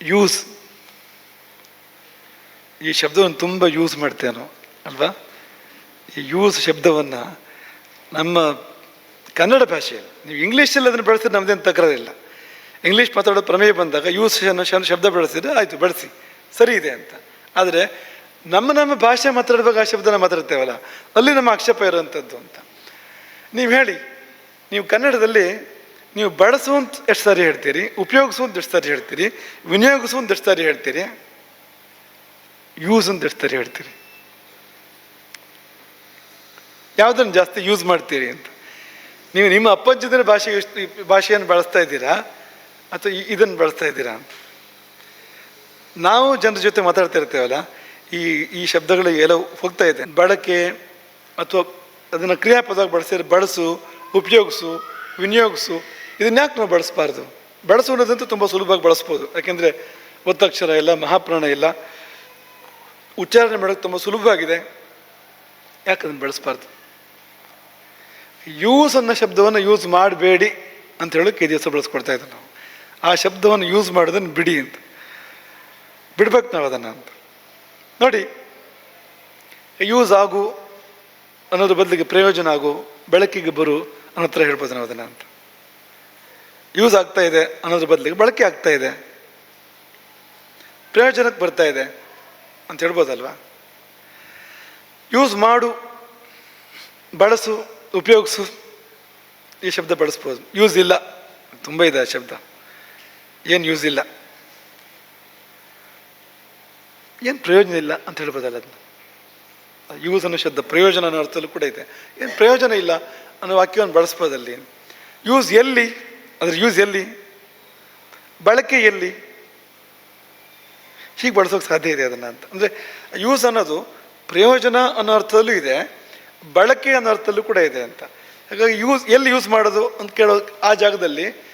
Use. ಈ ಶಬ್ದವನ್ನು ತುಂಬ ಯೂಸ್ ಮಾಡ್ತೇವೆ ನಾವು ಅಲ್ವಾ? ಈ ಯೂಸ್ ಶಬ್ದವನ್ನು ನಮ್ಮ ಕನ್ನಡ ಭಾಷೆಯಲ್ಲಿ, ನೀವು ಇಂಗ್ಲೀಷಲ್ಲಿ ಅದನ್ನು ಬಳಸಿದ್ರೆ ನಮ್ಮದೇನು ತಕರಾರಿಲ್ಲ ಇಂಗ್ಲೀಷ್ ಮಾತಾಡೋ ಪ್ರಮೇಯ ಬಂದಾಗ ಯೂಸ್ ಅನ್ನೋ ಶಬ್ದ ಬಳಸಿದ್ರೆ ಆಯಿತು, ಬಳಸಿ, ಸರಿ ಇದೆ ಅಂತ. ಆದರೆ ನಮ್ಮ ನಮ್ಮ ಭಾಷೆ ಮಾತಾಡುವಾಗ ಆ ಶಬ್ದನ ಮಾತಾಡ್ತೇವಲ್ಲ, ಅಲ್ಲಿ ನಮ್ಮ ಆಕ್ಷೇಪ ಇರೋವಂಥದ್ದು ಅಂತ. ನೀವು ಹೇಳಿ, ನೀವು ಕನ್ನಡದಲ್ಲಿ ನೀವು ಬಳಸುವಂತ ಎಷ್ಟು ಸಾರಿ ಹೇಳ್ತೀರಿ, ಉಪಯೋಗಿಸುವಂತ ಎಷ್ಟು ಸಾರಿ ಹೇಳ್ತೀರಿ, ವಿನಿಯೋಗಿಸುವಂತ ಎಷ್ಟು ಸಾರಿ ಹೇಳ್ತೀರಿ ಯೂಸ್ ಅಂತ ಎಷ್ಟು ಸಾರಿ ಹೇಳ್ತೀರಿ? ಯಾವುದನ್ನು ಜಾಸ್ತಿ ಯೂಸ್ ಮಾಡ್ತೀರಿ ಅಂತ. ನೀವು ನಿಮ್ಮ ಅಪ್ಪಜ್ಜದ್ರ ಭಾಷೆ ಎಷ್ಟು, ಭಾಷೆಯನ್ನು ಬಳಸ್ತಾ ಇದ್ದೀರಾ, ಅಥವಾ ಇದನ್ನು ಬಳಸ್ತಾ ಇದ್ದೀರಾ ಅಂತ. ನಾವು ಜನರ ಜೊತೆ ಮಾತಾಡ್ತಾ ಇರ್ತೇವಲ್ಲ, ಈ ಈ ಶಬ್ದಗಳು ಎಲ್ಲ ಹೋಗ್ತಾ ಇದೆ. ಬಳಕೆ ಅಥವಾ ಅದನ್ನು ಕ್ರಿಯಾಪದವಾಗಿ ಬಳಸಿದ್ರೆ ಬಳಸು, ಉಪಯೋಗಿಸು, ವಿನಿಯೋಗಿಸು ಇದನ್ನ ಯಾಕೆ ನಾವು ಬಳಸಬಾರ್ದು? ಬಳಸುವುದಂತೂ ತುಂಬ ಸುಲಭವಾಗಿ ಬಳಸ್ಬೋದು. ಯಾಕೆಂದರೆ ಒತ್ತಕ್ಷರ ಇಲ್ಲ, ಮಹಾಪ್ರಾಣ ಇಲ್ಲ. ಉಚ್ಚಾರಣೆ ಮಾಡೋಕ್ಕೆ ತುಂಬ ಸುಲಭವಾಗಿದೆ. ಯಾಕೆ ಅದನ್ನು ಬಳಸಬಾರ್ದು? ಯೂಸ್ ಅನ್ನೋ ಶಬ್ದವನ್ನು ಯೂಸ್ ಮಾಡಬೇಡಿ ಅಂತ ಹೇಳೋಕೆ ಈ ದಿವಸ ಬಳಸ್ಕೊಡ್ತಾ ಇದ್ದೆ ನಾವು. ಆ ಶಬ್ದವನ್ನು ಯೂಸ್ ಮಾಡೋದನ್ನು ಬಿಡಿ ಅಂತ. ಬಿಡ್ಬೇಕು ನಾವು ಅದನ್ನು ಅಂತ. ನೋಡಿ ಯೂಸ್ ಆಗು ಅನ್ನೋದ್ರ ಬದಲಿಗೆ ಪ್ರಯೋಜನ ಆಗು, ಬೆಳಕಿಗೆ ಬರು ಅನ್ನೋ ಥರ ಹೇಳ್ಬೋದು ನಾವು ಅದನ್ನು ಅಂತ. ಯೂಸ್ ಆಗ್ತಾ ಇದೆ ಅನ್ನೋದ್ರ ಬದಲಿಗೆ ಬಳಕೆ ಆಗ್ತಾ ಇದೆ. ಪ್ರಯೋಜನಕ್ಕೆ ಬರ್ತಾ ಇದೆ ಅಂತ ಹೇಳ್ಬೋದಲ್ವ? ಯೂಸ್ ಮಾಡು, ಬಳಸು, ಉಪಯೋಗಿಸು, ಈ ಶಬ್ದ ಬಳಸ್ಬೋದು. ಯೂಸ್ ಇಲ್ಲ. ತುಂಬ ಇದೆ ಆ ಶಬ್ದ. ಏನು ಯೂಸ್ ಇಲ್ಲ? ಏನು ಪ್ರಯೋಜನ ಇಲ್ಲ ಅಂತ ಹೇಳ್ಬೋದಲ್ಲ ಅದನ್ನ ಯೂಸ್ ಅನ್ನೋ ಶಬ್ದ ಪ್ರಯೋಜನ ಅನ್ನೋ ಅರ್ಥದಲ್ಲೂ ಕೂಡ ಇದೆ. ಏನು ಪ್ರಯೋಜನ ಇಲ್ಲ ಅನ್ನೋ ವಾಕ್ಯವನ್ನು ಬಳಸ್ಬೋದಲ್ಲಿ. ಯೂಸ್ ಎಲ್ಲಿ? ಅದ್ರ ಯೂಸ್ ಎಲ್ಲಿ? ಬಳಕೆ ಎಲ್ಲಿ? ಹೀಗೆ ಬಳಸೋಕೆ ಸಾಧ್ಯ ಇದೆ ಅದನ್ನು ಅಂತ. ಅಂದರೆ ಯೂಸ್ ಅನ್ನೋದು ಪ್ರಯೋಜನ ಅನ್ನೋ ಅರ್ಥದಲ್ಲೂ ಇದೆ, ಬಳಕೆ ಅನ್ನೋ ಅರ್ಥದಲ್ಲೂ ಕೂಡ ಇದೆ ಅಂತ. ಹಾಗಾಗಿ ಯೂಸ್ ಎಲ್ಲಿ ಯೂಸ್ ಮಾಡೋದು ಅಂತ ಕೇಳೋ ಆ ಜಾಗದಲ್ಲಿ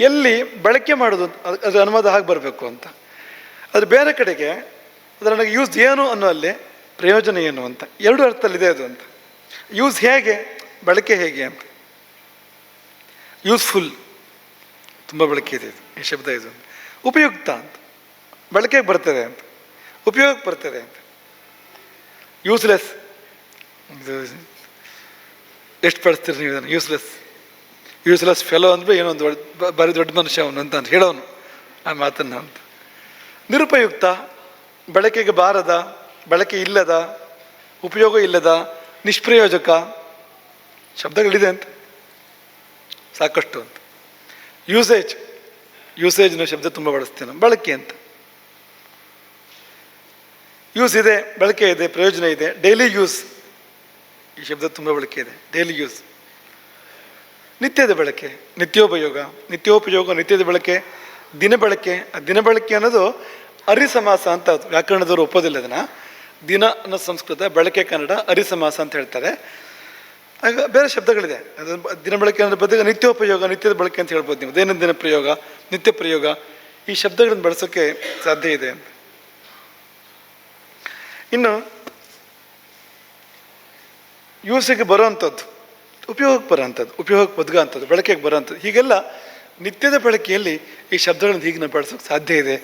ಎಲ್ಲಿ ಬಳಕೆ ಮಾಡೋದು ಅದು ಅನುವಾದ ಹಾಗೆ ಬರಬೇಕು ಅಂತ. ಅದು ಬೇರೆ ಕಡೆಗೆ ಅದರ ನನಗೆ ಯೂಸ್ ಏನು ಅನ್ನೋ ಅಲ್ಲಿ ಪ್ರಯೋಜನ ಏನು ಅಂತ. ಎರಡು ಅರ್ಥದಲ್ಲಿದೆ ಅದು ಅಂತ. ಯೂಸ್ ಹೇಗೆ? ಬಳಕೆ ಹೇಗೆ ಅಂತ. ಯೂಸ್ಫುಲ್ ತುಂಬ ಬಳಕೆ ಇದೆ, ಈ ಶಬ್ದ ಇದು. ಉಪಯುಕ್ತ ಅಂತ. ಬಳಕೆಗೆ ಬರ್ತದೆ ಅಂತ. ಉಪಯೋಗಕ್ಕೆ ಬರ್ತದೆ ಅಂತ. ಯೂಸ್ಲೆಸ್ ಇದು ಎಷ್ಟು ಬಳಸ್ತೀರಿ ನೀವು ಇದನ್ನು? ಯೂಸ್ಲೆಸ್ ಯೂಸ್ಲೆಸ್ ಫೆಲೋ ಅಂದ್ರೆ ಏನೋ ಒಂದು ಬರೀ ದೊಡ್ಡ ಮನುಷ್ಯ ಅವನು ಅಂತ ಅಂತ ಹೇಳೋನು ಆ ಮಾತನ್ನು ಅಂತ. ನಿರುಪಯುಕ್ತ, ಬಳಕೆಗೆ ಬಾರದ, ಬಳಕೆ ಇಲ್ಲದ, ಉಪಯೋಗ ಇಲ್ಲದ, ನಿಷ್ಪ್ರಯೋಜಕ ಶಬ್ದಗಳಿದೆ ಅಂತ. ಸಾಕಷ್ಟು ಅಂತ. ಯೂಸೇಜ್ ಯೂಸೇಜ್ನ ಶಬ್ದ ತುಂಬ ಬಳಸ್ತೇನೆ ಬಳಕೆ ಅಂತ. ಯೂಸ್ ಇದೆ, ಬಳಕೆ ಇದೆ, ಪ್ರಯೋಜನ ಇದೆ. ಡೈಲಿ ಯೂಸ್ ಈ ಶಬ್ದ ತುಂಬ ಬಳಕೆ ಇದೆ. ಡೈಲಿ ಯೂಸ್ ನಿತ್ಯದ ಬಳಕೆ, ನಿತ್ಯೋಪಯೋಗ. ನಿತ್ಯೋಪಯೋಗ, ನಿತ್ಯದ ಬಳಕೆ, ದಿನ ಬಳಕೆ. ಆ ದಿನ ಬಳಕೆ ಅನ್ನೋದು ಅರಿಸಮಾಸ ಅಂತ ವ್ಯಾಕರಣದವರು ಒಪ್ಪೋದಿಲ್ಲ ಅದನ್ನು. ದಿನ ಅನ್ನೋ ಸಂಸ್ಕೃತ, ಬಳಕೆ ಕನ್ನಡ, ಅರಿಸಮಾಸ ಅಂತ ಹೇಳ್ತಾರೆ. ಆಗ ಬೇರೆ ಶಬ್ದಗಳಿದೆ. ಅದು ದಿನ ಬಳಕೆ ಅನ್ನೋದ್ರ ಬದಲಿಗೆ ನಿತ್ಯೋಪಯೋಗ, ನಿತ್ಯದ ಬಳಕೆ ಅಂತ ಹೇಳ್ಬೋದು ನೀವು. ದೈನಂದಿನ ಪ್ರಯೋಗ, ನಿತ್ಯ ಪ್ರಯೋಗ ಈ ಶಬ್ದಗಳನ್ನು ಬಳಸೋಕ್ಕೆ ಸಾಧ್ಯ ಇದೆ ಇನ್ನು ಯೂಸಿಗೆ ಬರೋವಂಥದ್ದು, ಉಪಯೋಗಕ್ಕೆ ಬರೋವಂಥದ್ದು, ಉಪಯೋಗಕ್ಕೆ ಬದುಕೋ ಅಂಥದ್ದು ಬಳಕೆಗೆ ಬರೋವಂಥದ್ದು, ಹೀಗೆಲ್ಲ ನಿತ್ಯದ ಬಳಕೆಯಲ್ಲಿ ಈ ಶಬ್ದಗಳನ್ನು ಹೀಗೆ ನಾವು ಬಳಸೋಕ್ಕೆ ಸಾಧ್ಯ ಇದೆ.